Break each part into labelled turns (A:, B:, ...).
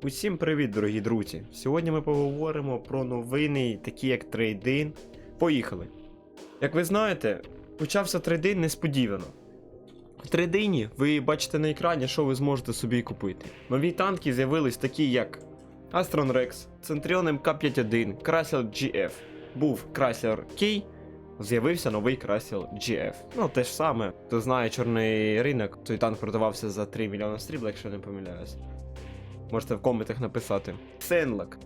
A: Усім привіт, дорогі друзі! Сьогодні ми поговоримо про новини, такі як трейдин. Поїхали! Як ви знаєте, почався трейдин несподівано. В трейдині ви бачите на екрані, що ви зможете собі купити. Нові танки з'явились такі, як Astron Rex, Centurion MK51, Chrysler GF. Був Chrysler K, з'явився новий Chrysler GF. Ну, те ж саме, хто знає чорний ринок, той танк продавався за 3 мільйони стрібла, якщо не помиляюсь. Можете в коментах написати. Сенлак.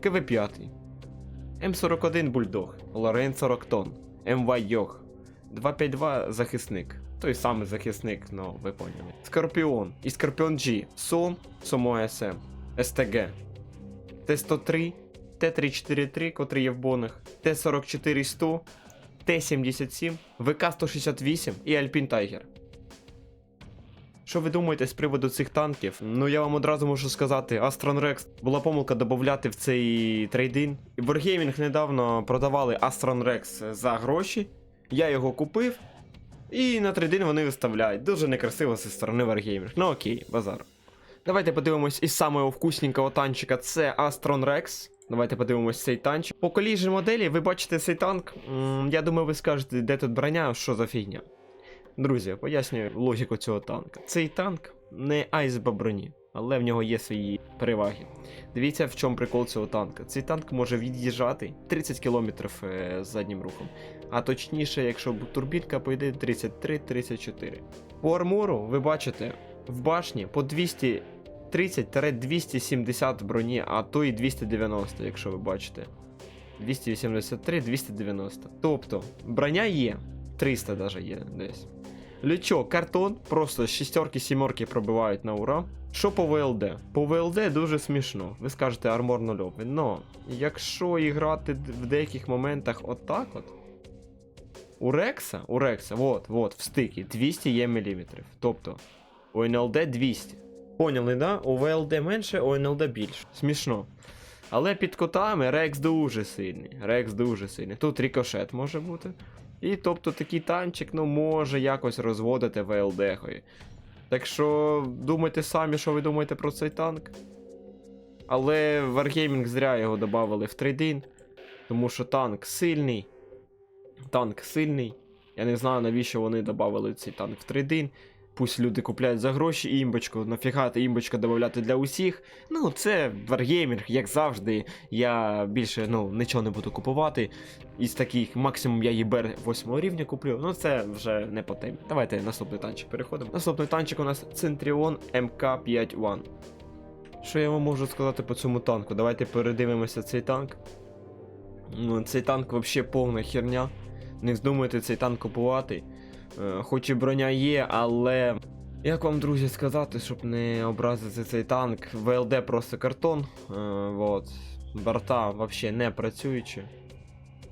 A: КВ5. М41 Бульдог. Лорен 40 тонн. МВ Йог. 252 захисник. Той самий захисник, ну ви поняли. Скорпіон. І Скорпіон G. СОМ, СОМО СМ. СТГ. Т-103. Т-343, котрий є в бонах. Т-44-100. Т-77. ВК-168 і Альпін Тайгер. Що ви думаєте з приводу цих танків? Ну я вам одразу можу сказати, Astron Rex була помилка додати в цей трейдин. Wargaming недавно продавали Astron Rex за гроші. Я його купив. І на трейдин вони виставляють. Дуже некрасиво зі сторони Wargaming. Ну окей, базар. Давайте подивимось із самого вкусненького танчика. Це Astron Rex. Давайте подивимось цей танчик. По коліжній моделі ви бачите цей танк. М, я думаю, ви скажете, де тут броня, що за фігня. Друзі, пояснюю логіку цього танка. Цей танк не айсба броні, але в нього є свої переваги. Дивіться, в чому прикол цього танка. Цей танк може від'їжджати 30 км е, заднім рухом. А точніше, якщо б турбінка пойде 33-34. По армору ви бачите в башні по 230-270 броні, а то і 290, якщо ви бачите. 283-290. Тобто, броня є, 300 даже є десь. Лючок, картон, просто шістерки сімерки пробивають на ура. Що по ВЛД? По ВЛД дуже смішно. Ви скажете армор нульовий. Но якщо і грати в деяких моментах отак от. У Рекса, у Рекса, вот, вот, в стикі 200 є міліметрів. Тобто, у НЛД 200. Поняли, да? У ВЛД менше, у НЛД більше. Смішно. Але під котами Рекс дуже сильний. Рекс дуже сильний. Тут рікошет може бути. І тобто такий танчик ну, може якось розводити ВЛД-хою. Так що думайте самі, що ви думаєте про цей танк. Але Wargaming зря його додавали в трейдин, тому що танк сильний. Танк сильний. Я не знаю, навіщо вони додавали цей танк в трейдин. Пусть люди купляють за гроші імбочку, нафіга ти імбочка додавати для усіх. Ну, це Wargaming, як завжди. Я більше ну, нічого не буду купувати. Із таких максимум я ЄБР 8 рівня куплю. Ну це вже не по темі. Давайте наступний танчик переходимо. Наступний танчик у нас Centurion MK51. Що я вам можу сказати по цьому танку? Давайте передивимося цей танк. Ну, цей танк взагалі повна херня. Не вздумайте цей танк купувати. Е, Хоч і броня є, але. Як вам, друзі, сказати, щоб не образити цей танк? ВЛД просто картон. Е, вот. Борта взагалі не працюючі.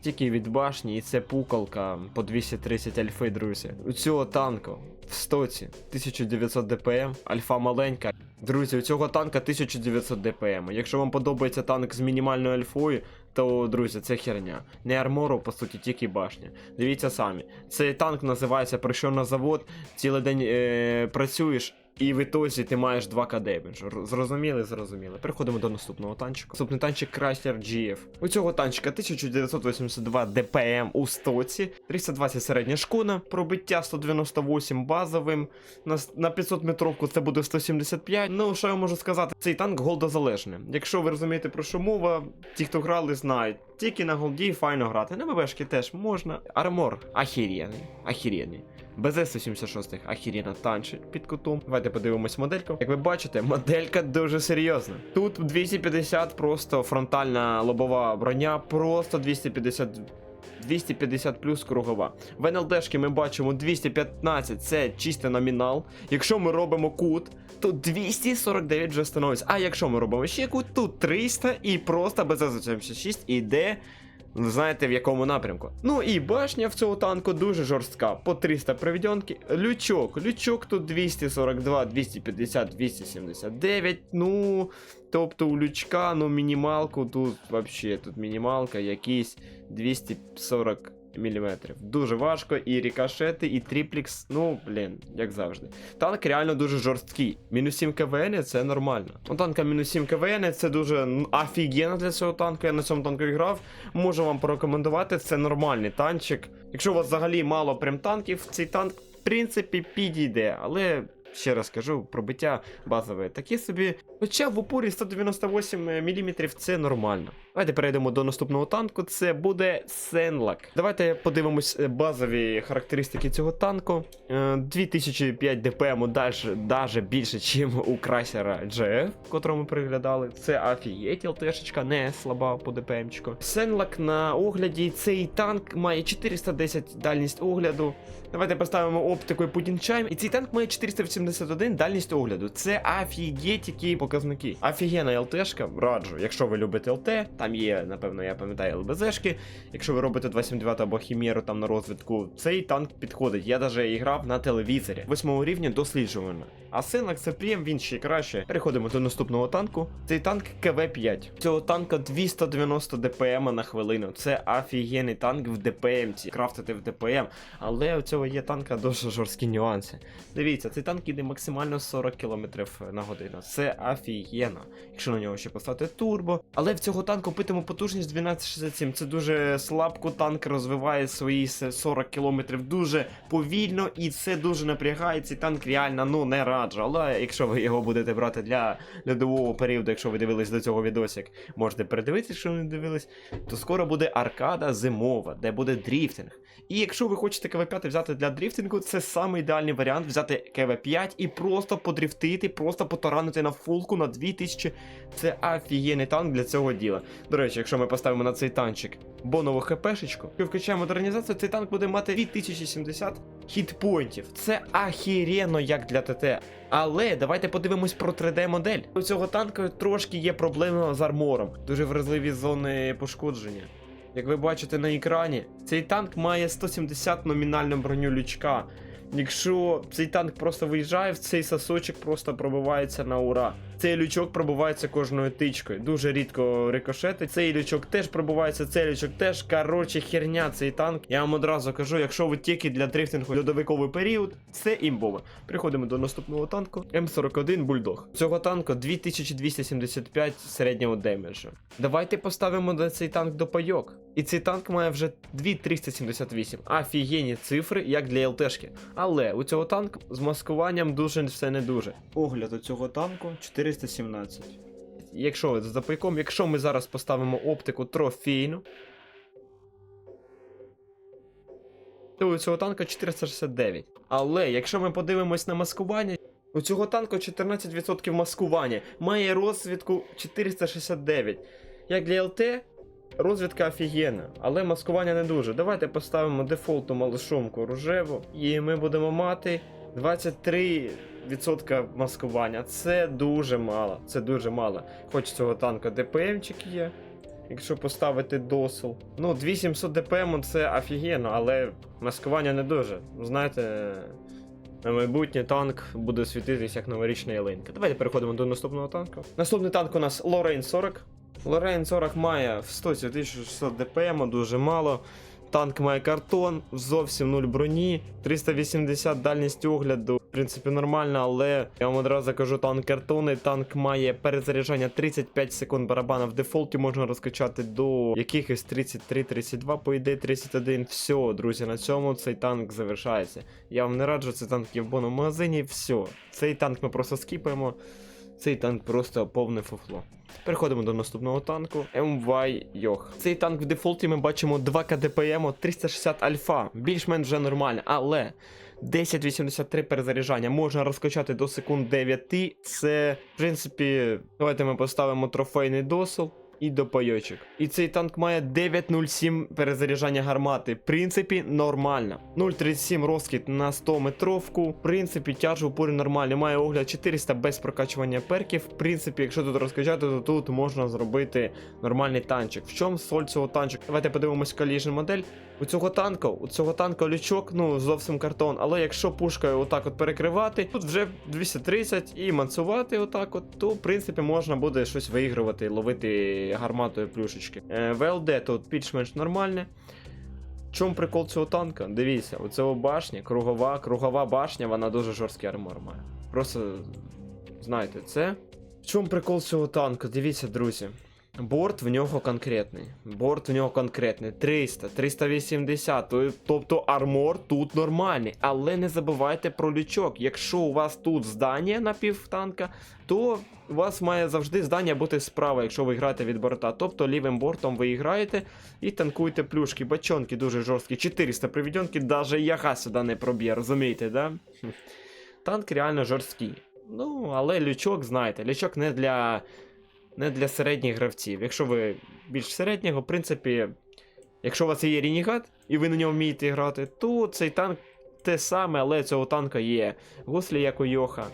A: Тільки від башні, і це пукалка по 230 альфи, друзі. У цього танку в стоці 1900 ДПМ, альфа маленька. Друзі, у цього танка 1900 ДПМ. Якщо вам подобається танк з мінімальною альфою, то, друзі, це херня. Не армору, по суті, тільки башня. Дивіться самі. Цей танк називається Прийшов на завод, цілий день е, працюєш. І в ітозі ти маєш 2К демеджу. Зрозуміли, зрозуміли. Переходимо до наступного танчика. Наступний танчик Chrysler GF. У цього танчика 1982 ДПМ у стоці, 320 середня шкона, пробиття 198 базовим. На, на 500 метровку це буде 175. Ну, що я можу сказати, цей танк голдозалежний. Якщо ви розумієте про що мова, ті, хто грали, знають. Тільки на голді файно грати. На ББшки теж можна. Армор ахірєний. Ахірєний. БЗ-176 ахірєна танчить під кутом. Давайте подивимось модельку. Як ви бачите, моделька дуже серйозна. Тут 250 просто фронтальна лобова броня, просто 250 250 плюс кругова. В НЛДшки ми бачимо 215 це чистий номінал. Якщо ми робимо кут, то 249 вже становиться. А якщо ми робимо ще кут, тут 300 і просто БЗ-76 іде. Знаєте в якому напрямку. Ну і башня в цього танку дуже жорстка. По 300 приведенки. Лючок. Лючок тут 242, 250, 279. Ну. Тобто у лючка, ну мінімалку тут вообще тут мінімалка якийсь 240 мм. Дуже важко, і рікошети, і тріплікс, ну, блін, як завжди. Танк реально дуже жорсткий. Мінус 7 КВН це нормально. У танка мінус 7 КВН це дуже офігенно для цього танку. Я на цьому танку грав. Можу вам порекомендувати, це нормальний танчик. Якщо у вас взагалі мало прям танків, цей танк, в принципі, підійде, але. Ще раз кажу, пробиття базове таке собі. Хоча в упорі 198 мм це нормально. Давайте перейдемо до наступного танку. Це буде Сенлак. Давайте подивимось е, базові характеристики цього танку. Е, 2005 ДПМ далі, даже більше, ніж у красера GF, котрого ми переглядали. Це офігеть, ЛТшечка, не слаба по ДПМчику. Сенлак на огляді. Цей танк має 410 дальність огляду. Давайте поставимо оптику і Путінчайм. І цей танк має 481 дальність огляду. Це офігеть які показники. Офігенна ЛТшка, раджу, якщо ви любите ЛТ, там є, напевно, я пам'ятаю ЛБЗшки. Якщо ви робите 279 або Хімеру там на розвідку, цей танк підходить. Я навіть грав на телевізорі. Восьмого рівня досліджувано. А Сенлак це прям він ще краще. Переходимо до наступного танку. Цей танк КВ-5. Цього танка 290 ДПМ на хвилину. Це офігенний танк в ДПМ. Крафтити в ДПМ. Але у цього є танка дуже жорсткі нюанси. Дивіться, цей танк іде максимально 40 км на годину. Це офігенно. Якщо на нього ще поставити турбо. Але в цього танку питиму потужність 1267. Це дуже слабко. Танк розвиває свої 40 км дуже повільно, і це дуже напрягає. Цей танк реально ну не раджу. Але якщо ви його будете брати для льодового періоду, якщо ви дивились до цього відосик, можете передивитися, якщо не дивились, то скоро буде аркада зимова, де буде дріфтинг. І якщо ви хочете КВ5 взяти для дріфтингу, це саме ідеальний варіант взяти КВ5 і просто подрифтити, просто потаранити на фулку на 2000. Це офігенний танк для цього діла. До речі, якщо ми поставимо на цей танчик бонову хпшечку і вкачаємо модернізацію, цей танк буде мати 2070 хітпоінтів. Це ахіренно як для ТТ. Але давайте подивимось про 3D-модель. У цього танка трошки є проблеми з армором. Дуже вразливі зони пошкодження. Як ви бачите на екрані, цей танк має 170 номінальну броню лючка. Якщо цей танк просто виїжджає, в цей сосочок просто пробивається на ура. Цей лючок пробивається кожною тичкою. Дуже рідко рикошети. Цей лючок теж пробивається, цей лючок теж. Коротше, херня цей танк. Я вам одразу кажу, якщо ви тільки для дрифтингу льодовиковий період, це імбове. Приходимо до наступного танку. М41 Бульдог. Цього танку 2275 середнього демеджу. Давайте поставимо на цей танк до пайок. І цей танк має вже 2378. Офігенні цифри, як для ЛТшки. Але у цього танку з маскуванням дуже все не дуже. Огляд у цього танку 417. Якщо за пайком, якщо ми зараз поставимо оптику трофейну, то у цього танка 469. Але якщо ми подивимось на маскування, у цього танку 14% маскування, має розвідку 469. Як для ЛТ, розвідка офігенна, але маскування не дуже. Давайте поставимо дефолту малошумку рожеву, і ми будемо мати 23% маскування. Це дуже мало. Це дуже мало. Хоч цього танка ДПМчик є. Якщо поставити досил. Ну, 2700 ДПМ це офігенно, але маскування не дуже. Знаєте, на майбутнє танк буде світитись як новорічна ялинка. Давайте переходимо до наступного танку. Наступний танк у нас Лорейн 40. Лорейн 40 має в 100 1600 ДПМ, дуже мало. Танк має картон, зовсім нуль броні, 380 дальність огляду. В принципі, нормально, але я вам одразу кажу, танк картонний. Танк має перезаряджання 35 секунд барабана в дефолті можна розкачати до якихось 33-32, по ідеї 31. Все, друзі, на цьому цей танк завершається. Я вам не раджу, цей танк є в боному магазині. Все. Цей танк ми просто скіпаємо. Цей танк просто повне фуфло. Переходимо до наступного танку. MY Йох. Цей танк в дефолті ми бачимо 2 КДПМ, 360 альфа. Більш-менш вже нормально, але 1083 перезаряджання можна розкачати до секунд 9. Це, в принципі, давайте ми поставимо трофейний досил. І до пайочок. І цей танк має 9.07 перезаряджання гармати. В принципі, нормально. 0.37 розкид на 100 метровку. В принципі, тяж в упорі нормальний. Має огляд 400 без прокачування перків. В принципі, якщо тут розкачати, то тут можна зробити нормальний танчик. В чому соль цього танчика? Давайте подивимось коліжн модель. У цього танка, у цього танка лючок, ну зовсім картон. Але якщо пушкою отак от перекривати, тут вже 230 і мансувати отак от, то в принципі можна буде щось виігрувати, ловити гарматою плюшечки. Е, ВЛД тут більш-менш нормальне. Чому прикол цього танка? Дивіться, цього башня, кругова, кругова башня, вона дуже жорсткий армор має. Просто знаєте, це. В чому прикол цього танку? Дивіться, друзі. Борт в нього конкретний. Борт в нього конкретний. 300, 380. Тобто армор тут нормальний. Але не забувайте про лючок. Якщо у вас тут здання на півтанка, то у вас має завжди здання бути справа, якщо ви граєте від борта. Тобто лівим бортом ви граєте і танкуєте плюшки. Бачонки дуже жорсткі. 400 приведенки, навіть яга сюди не проб'є, розумієте, да? Танк реально жорсткий. Ну, але лючок, знаєте, лючок не для не для середніх гравців. Якщо ви більш середнього, в принципі, якщо у вас є Рінігат, і ви на ньому вмієте грати, то цей танк те саме, але цього танка є гуслі, як у Йоха.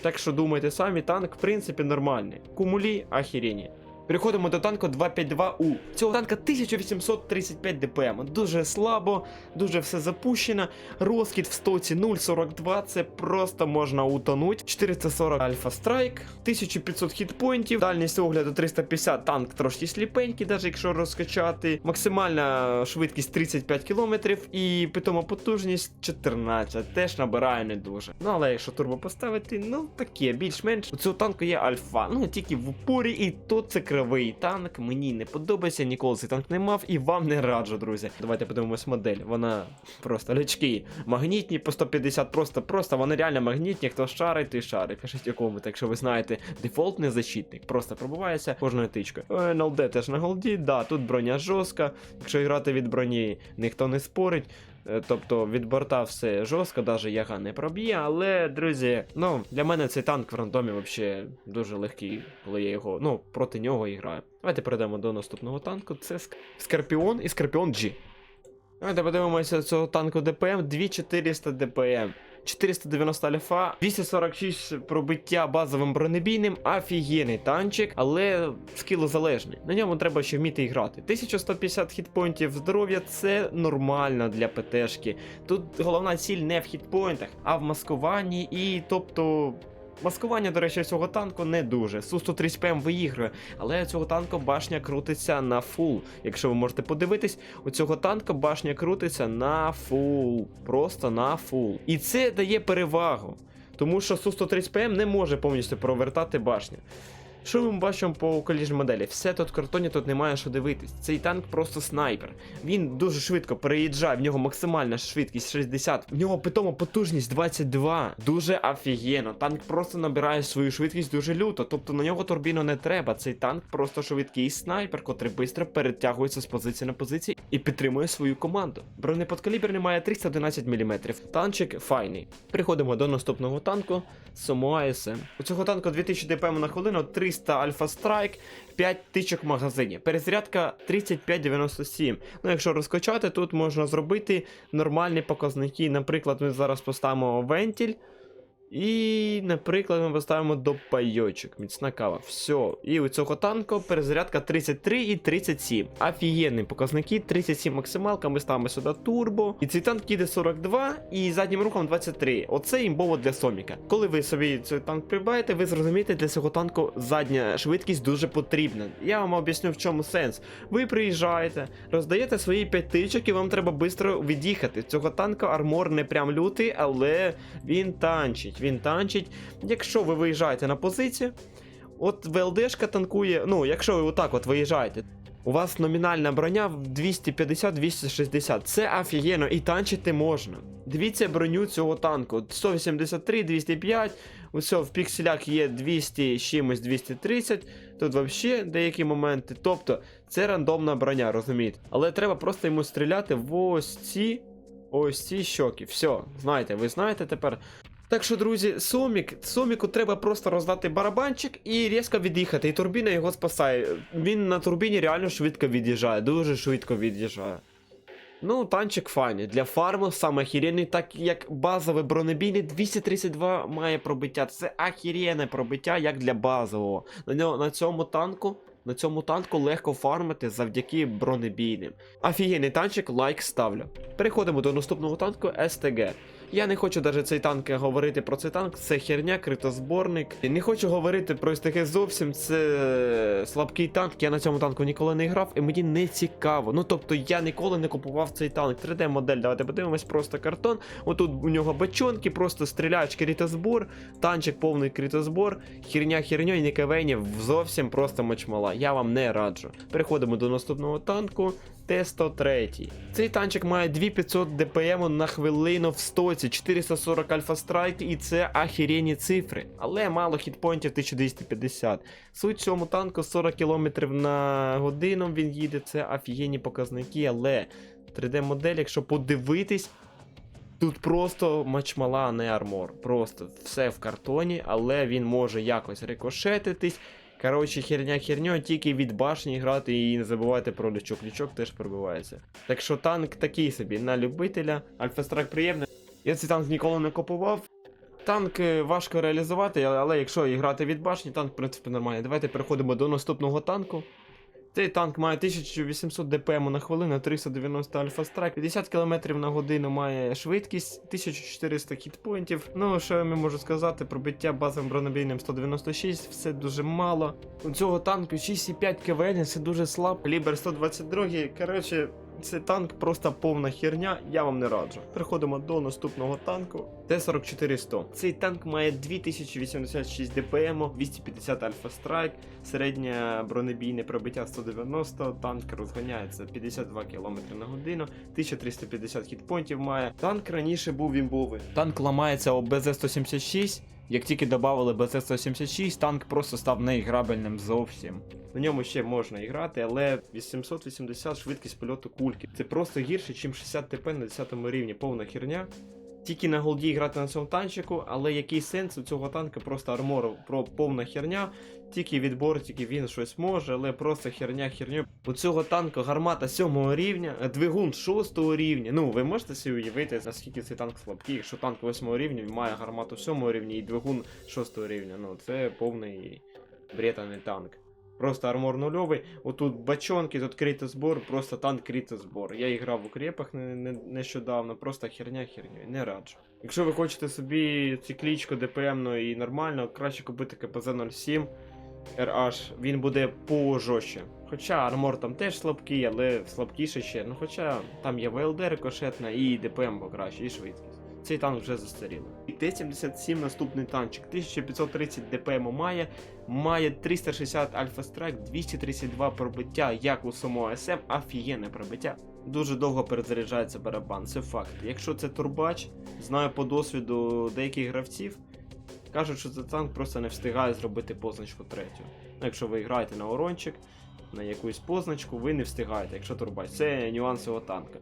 A: Так що думайте самі, танк в принципі нормальний. Кумулі ахірені. Переходимо до танку 252У. Цього танка 1835 ДПМ. Дуже слабо, дуже все запущено. Розкид в стоці 0.42, це просто можна утонуть. 440 Альфа Страйк, 1500 хітпоінтів, дальність огляду 350, танк трошки сліпенький, навіть якщо розкачати. Максимальна швидкість 35 км і питома потужність 14. Теж набирає не дуже. Ну але якщо турбо поставити, ну таке, більш-менш. У цього танку є альфа, ну тільки в упорі, і то це кривий танк. Мені не подобається, ніколи цей танк не мав і вам не раджу, друзі. Давайте подивимось модель. Вона просто лячки. Магнітні по 150, просто, просто вони реально магнітні. Хто шарить, той шарить. Пишіть у коментах, якщо ви знаєте, дефолтний защитник. Просто пробувається кожною тичкою. Е, НЛД теж на голді, да, тут броня жорстка. Якщо грати від броні, ніхто не спорить. Е, Тобто від борта все жорстко, навіть яга не проб'є, але, друзі, ну, для мене цей танк в рандомі взагалі дуже легкий, коли я його, ну, проти нього і граю. Давайте перейдемо до наступного танку. Це Ск- Скорпіон і Скорпіон G. Давайте подивимося цього танку ДПМ 2400 ДПМ. 490 ліфа, 246 пробиття базовим бронебійним, офігенний танчик, але скілозалежний. На ньому треба ще вміти і грати. 1150 хітпоінтів здоров'я це нормально для ПТшки. Тут головна ціль не в хітпоінтах, а в маскуванні і тобто. Маскування, до речі, цього танку не дуже. Су-130 ПМ виігрує, але цього танку башня крутиться на фул. Якщо ви можете подивитись, у цього танка башня крутиться на фул. Просто на фул. І це дає перевагу. Тому що Су-130 ПМ не може повністю провертати башню. Що ми бачимо по коліжній моделі? Все тут картоні, тут немає що дивитись. Цей танк просто снайпер. Він дуже швидко переїжджає, в нього максимальна швидкість 60, в нього питома потужність 22. Дуже офігенно. Танк просто набирає свою швидкість дуже люто. Тобто на нього турбіну не треба. Цей танк просто швидкий снайпер, котрий швидко перетягується з позиції на позиції і підтримує свою команду. Бронеподкаліберний має 311 мм. Танчик файний. Переходимо до наступного танку. Само СМ. У цього танку 2000 дпм на хвилину, 300 Альфа Страйк, 5 тичок в магазині. Перезарядка 3597. Ну, якщо розкачати, тут можна зробити нормальні показники. Наприклад, ми зараз поставимо вентиль. І, наприклад, ми поставимо до пайочок. Міцна кава. Все. І у цього танку перезарядка 33 і 37. Офігенні показники, 37 максималка. Ми ставимо сюди турбо. І цей танк їде 42 і заднім рухом 23. Оце імбово для Соміка. Коли ви собі цей танк придбаєте, ви зрозумієте, для цього танку задня швидкість дуже потрібна. Я вам об'ясню в чому сенс. Ви приїжджаєте, роздаєте свої 5 тичок і вам треба швидко від'їхати. Цього танка армор не прям лютий, але він танчить. Він танчить. Якщо ви виїжджаєте на позицію, от ВЛДшка танкує. Ну, якщо ви отак от виїжджаєте. У вас номінальна броня в 250-260. Це офігенно і танчити можна. Дивіться броню цього танку. 183, 205. Усе в пікселях є 200 чимось 230. Тут взагалі деякі моменти. Тобто, це рандомна броня, розумієте? Але треба просто йому стріляти в ось ці. Ось ці щоки. Все, знаєте, ви знаєте тепер. Так що, друзі, Сомік, Соміку треба просто роздати барабанчик і різко від'їхати. І турбіна його спасає. Він на турбіні реально швидко від'їжджає, дуже швидко від'їжджає. Ну, танчик файний. Для фарму саме охеренний, так як базовий бронебійний 232 має пробиття. Це охеренне пробиття, як для базового. На, ньо- на цьому танку. На цьому танку легко фармити завдяки бронебійним. Офігенний танчик, лайк ставлю. Переходимо до наступного танку СТГ. Я не хочу навіть цей танк говорити про цей танк, це херня, критозборник. Не хочу говорити про СТГ зовсім, це слабкий танк. Я на цьому танку ніколи не грав, і мені не цікаво. Ну тобто я ніколи не купував цей танк. 3D-модель, давайте подивимось, просто картон. Отут у нього бачонки, просто стріляють критозбор, танчик повний критозбор, херня херньою, Нікавені зовсім просто мочмала. Я вам не раджу. Переходимо до наступного танку. Т-103. Цей танчик має 2500 ДПМ на хвилину в стоці, 440 альфа страйк, і це ахірені цифри. Але мало хітпойнтів 1250. Суть цьому танку 40 км на годину він їде, це офігенні показники, але 3D-модель, якщо подивитись. Тут просто мачмала, а не армор. Просто все в картоні, але він може якось рикошетитись. Коротше, херня херня, тільки від башні грати і не забувайте про. Лючок теж пробивається. Так що танк такий собі на любителя. Альфа-страйк приємний. Я цей танк ніколи не купував. Танк е, важко реалізувати, але якщо грати від башні, танк в принципі нормальний. Давайте переходимо до наступного танку. Цей танк має 1800 ДПМ на хвилину, 390 альфа страйк, 50 км на годину має швидкість, 1400 хітпоінтів. Ну, що я можу сказати, пробиття базовим бронебійним 196, все дуже мало. У цього танку 6,5 КВН, це дуже слабо. Лібер 122, коротше, це танк просто повна херня, я вам не раджу. Переходимо до наступного танку. Т-44-100. Цей танк має 2086 ДПМ, 250 альфа страйк, середнє бронебійне пробиття 190, танк розганяється 52 км на годину, 1350 хітпонтів має. Танк раніше був імбовий. Танк ламається об БЗ-176. Як тільки додали БЗ-176, танк просто став неіграбельним зовсім. На ньому ще можна грати, але 880 швидкість польоту кульки. Це просто гірше, ніж 60 ТП на 10 рівні. Повна херня. Тільки на голді грати на цьому танчику, але який сенс у цього танка просто армору про повна херня. Тільки відбор, тільки він щось може, але просто херня херню. У цього танку гармата 7 рівня, двигун 6 рівня. Ну, ви можете собі уявити, наскільки цей танк слабкий. Якщо танк 8 рівня, має гармату 7 рівня і двигун 6 рівня. Ну, це повний бретаний танк. Просто армор нульовий. Отут бачонки, тут критозбор, просто танк критозбор. Я грав у крепах не, не, нещодавно, просто херня херню, не раджу. Якщо ви хочете собі циклічку ДПМно і нормально, краще купити КПЗ 07 RH, він буде пожорстче. Хоча армор там теж слабкий, але слабкіше ще. Ну хоча там є ВЛД рикошетна і ДПМ покраще, і швидкість. Цей танк вже застарілий. І Т-77 наступний танчик. 1530 ДПМ має, має 360 Альфа Страйк, 232 пробиття, як у самого СМ, офігенне пробиття. Дуже довго перезаряджається барабан, це факт. Якщо це турбач, знаю по досвіду деяких гравців, кажуть, що цей танк просто не встигає зробити позначку третю. Ну, якщо ви граєте на орончик, на якусь позначку, ви не встигаєте, якщо турбач. Це нюанс цього танка.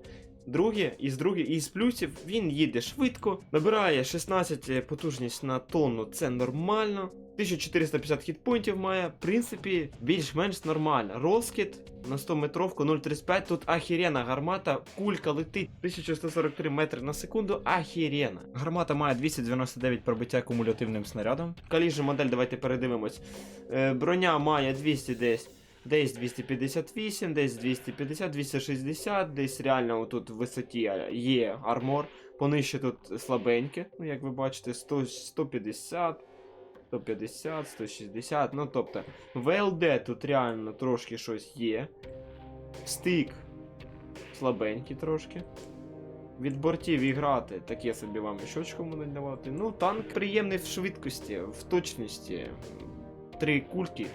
A: Друге, із друге, із плюсів він їде швидко, набирає 16 потужність на тонну, це нормально. 1450 хітпоінтів має, в принципі, більш-менш нормально. Розкид на 100 метровку 0,35. Тут ахірена гармата, кулька летить 1143 метри на секунду. Ахірена. Гармата має 299 пробиття кумулятивним снарядом. Каліжу модель, давайте передивимось. Е, броня має 200 десь. Десь 258, десь 250, 260, десь реально тут в висоті є армор. Понижче тут слабеньке, ну як ви бачите, 100, 150, 150, 160. Ну тобто, ВЛД тут реально трошки щось є. Стик слабенький трошки. Від бортів і грати, таке собі вам щочку будуть давати. Ну, танк приємний в швидкості, в точності. Три кульки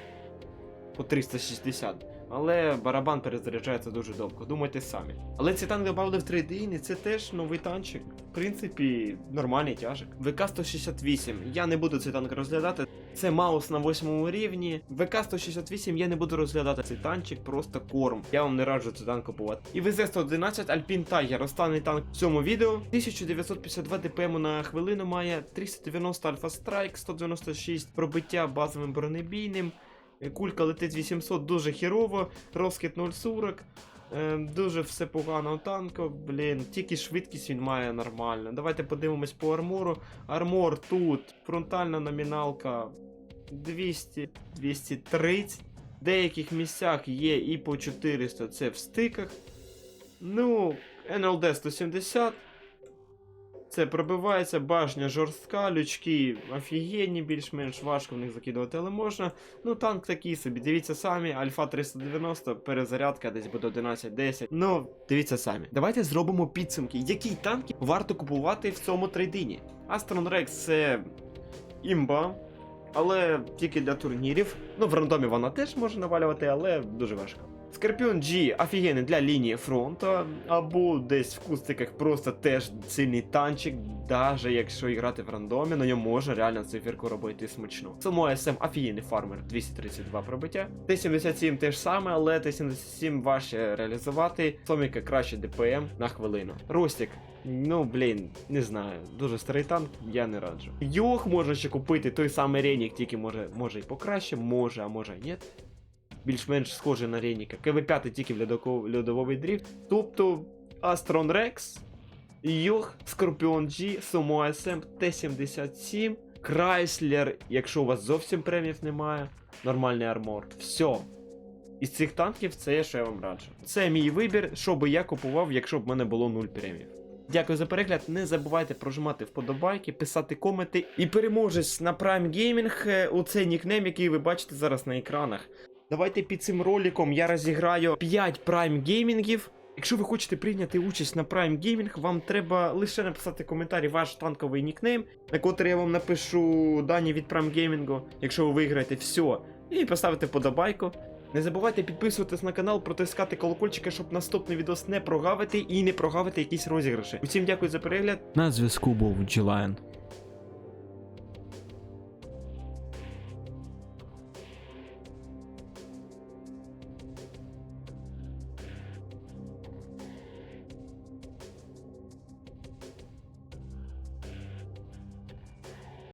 A: по 360. Але барабан перезаряджається дуже довго, думайте самі. Але цей танк додали в 3D, і це теж новий танчик. В принципі, нормальний тяжик. ВК-168. Я не буду цей танк розглядати. Це Маус на 8 рівні. ВК-168 я не буду розглядати цей танчик, просто корм. Я вам не раджу цей танк купувати. І ВЗ-111 Alpine Tiger, останній танк в цьому відео. 1952 ДПМ на хвилину має, 390 Альфа Страйк, 196 пробиття базовим бронебійним. Кулька летить 800 дуже хірово, розкид 0,40. Е, дуже все погано у танку, блін, тільки швидкість він має нормально. Давайте подивимось по армору. Армор тут, фронтальна номіналка 200, 230. В деяких місцях є і по 400, це в стиках. Ну, НЛД 170. Це пробивається, башня жорстка, лючки офігенні, більш-менш важко в них закидувати, але можна. Ну, танк такий собі. Дивіться самі, Альфа 390, перезарядка десь буде 11-10. Ну, дивіться самі. Давайте зробимо підсумки, які танки варто купувати в цьому трейдині. Aston Rex це імба. Але тільки для турнірів. Ну, в рандомі вона теж може навалювати, але дуже важко. Скорпіон G офігенний для лінії фронту, або десь в кустиках просто теж сильний танчик, даже якщо грати в рандомі, на ньому можна реально циферку робити смачно. Само СМ офігенний фармер 232 пробиття. Т-77 теж саме, але Т-77 важче реалізувати. Соміка краще ДПМ на хвилину. Ростик. Ну, блін, не знаю, дуже старий танк, я не раджу. Йох можна ще купити, той самий Ренік, тільки може, може і покраще, може, а може і ні більш-менш схожий на Реніка. КВ-5 тільки в льодовий дріфт. Тобто Астрон Рекс, Йох, Скорпіон G, Сумо СМ, Т-77, Крайслер, якщо у вас зовсім премів немає, нормальний армор. Все. Із цих танків це що я вам раджу. Це мій вибір, що би я купував, якщо б в мене було 0 премів. Дякую за перегляд. Не забувайте прожимати вподобайки, писати коменти. І переможець на Prime Gaming е, у цей нікнейм, який ви бачите зараз на екранах. Давайте під цим роликом я розіграю 5 Prime геймінгів. Якщо ви хочете прийняти участь на Prime Gaming, вам треба лише написати коментарі ваш танковий нікнейм, на котрий я вам напишу дані від Prime Gaming, якщо ви виграєте все, і поставити подобайку. Не забувайте підписуватись на канал, протискати колокольчика, щоб наступний відос не прогавити і не прогавити якісь розіграші. Усім дякую за перегляд.
B: На зв'язку був Джилайн.